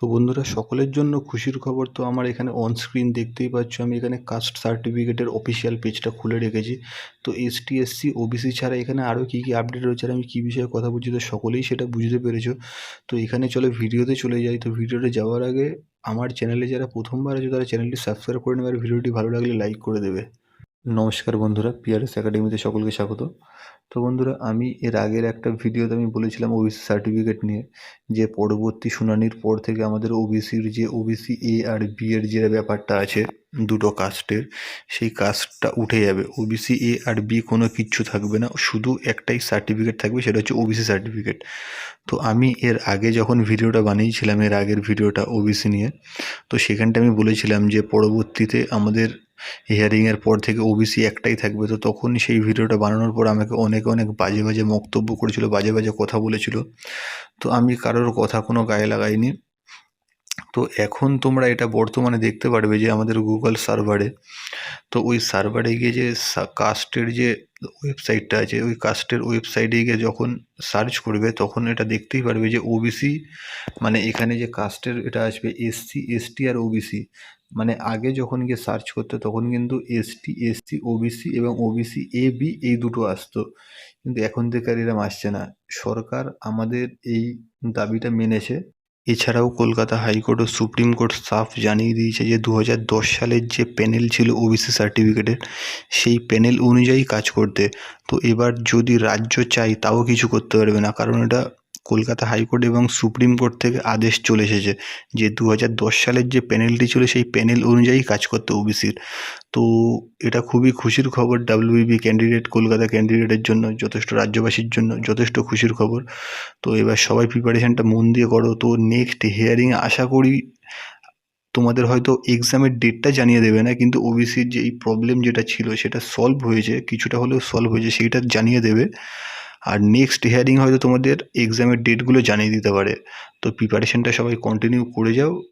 তো বন্ধুরা, সকলের জন্য খুশির খবর তো আমার এখানে অন স্ক্রিন দেখতেই পাচ্ছ। আমি এখানে কাস্ট সার্টিফিকেটের অফিসিয়াল পেজটা খুলে রেখেছি। তো এস এসটি এসসি ওবিসি ছাড়া এখানে আরও কী কী আপডেট রয়েছে আর আমি কী বিষয়ে কথা বলছি তো সকলেই সেটা বুঝতে পেরেছ। তো এখানে চলে ভিডিওতে চলে যাই। তো ভিডিওতে যাওয়ার আগে আমার চ্যানেলে যারা প্রথমবার আছে তারা চ্যানেলটি সাবস্ক্রাইব করে নেবে আর ভিডিওটি ভালো লাগলে লাইক করে দেবে। নমস্কার বন্ধুরা পিআরএস একাডেমিতে সকলকে স্বাগত। তো বন্ধুরা, আমি এর আগের একটা ভিডিওতে আমি বলেছিলাম ওবিসি সার্টিফিকেট নিয়ে, যে পরবর্তী শুনানির পর থেকে আমাদের ওবিসির যে ওবিসি এ আর বি এর যে ব্যাপারটা আছে, দুটো কাস্টের, সেই কাস্টটা উঠে যাবে। ওবিসি এ আর বি কোনো কিচ্ছু থাকবে না, শুধু একটাই সার্টিফিকেট থাকবে, সেটা হচ্ছে ওবিসি সার্টিফিকেট তো আমি এর আগে যখন ভিডিওটা বানিয়েছিলাম, এর আগের ভিডিওটা ওবিসি নিয়ে, তো সেখানটা আমি বলেছিলাম যে পরবর্তীতে আমাদের হিয়ারিংয়ের পর থেকে ওবিসি একটাই থাকবে। তো তখনই সেই ভিডিওটা বানানোর পর আমাকে অনেক অনেক বাজে বাজে বক্তব্য করেছিল, বাজে বাজে কথা বলেছিল। তো আমি কারোর কথা কোনো গায়ে লাগাইনি। তো এখন তোমরা এটা বর্তমানে দেখতে পারবে যে আমাদের গুগল সার্ভারে তো ওই সার্ভারে গিয়ে যে কাস্টের যে ওয়েবসাইটটা আছে, ওই কাস্টের ওয়েবসাইটে গিয়ে যখন সার্চ করবে, তখন এটা দেখতেই পারবে যে ওবিসি মানে এখানে যে কাস্টের এটা আসবে এসসি এসটি আর ওবিসি মানে আগে যখন গিয়ে সার্চ করতে, তখন কিন্তু এসটি এসসি ওবিসি এবং ওবিসি এ বি এই দুটো আসতো। কিন্তু এখন থেকে আর এরম আসছে না। সরকার আমাদের এই দাবিটা মেনেছে। এছাড়াও কলকাতা হাইকোর্ট ও সুপ্রিম কোর্ট সাফ জানিয়ে দিয়েছে যে দু হাজার দশ সালের যে প্যানেল ছিল ওবিসি সার্টিফিকেটের, সেই প্যানেল অনুযায়ী কাজ করতে। তো এবার যদি রাজ্য চায়, তাও কিছু করতে পারবে না। কারণ এটা কলকাতা হাইকোর্ট এবং সুপ্রিম কোর্ট থেকে আদেশ চলে এসেছে যে দু হাজার দশ সালের যে প্যানেলটি ছিল সেই প্যানেল অনুযায়ী কাজ করতে ওবিসির তো এটা খুবই খুশির খবর ডাব্লিউবি ক্যান্ডিডেট কলকাতা ক্যান্ডিডেটের জন্য, যথেষ্ট রাজ্যবাসীর জন্য যথেষ্ট খুশির খবর। তো এবার সবাই প্রিপারেশানটা মন দিয়ে করো। তো নেক্সট হিয়ারিংয়ে আশা করি তোমাদের হয়তো এক্সামের ডেটটা জানিয়ে দেবে না, কিন্তু ওবিসির যে এই প্রবলেম যেটা ছিল সেটা সলভ হয়েছে, কিছুটা হলেও সলভ হয়েছে, সেইটা জানিয়ে দেবে। আর নেক্সট হিয়ারিং হয়তো তোমাদের এক্সামের ডেটগুলো জানিয়ে দিতে পারে। তো প্রিপারেশানটা সবাই কন্টিনিউ করে যাও।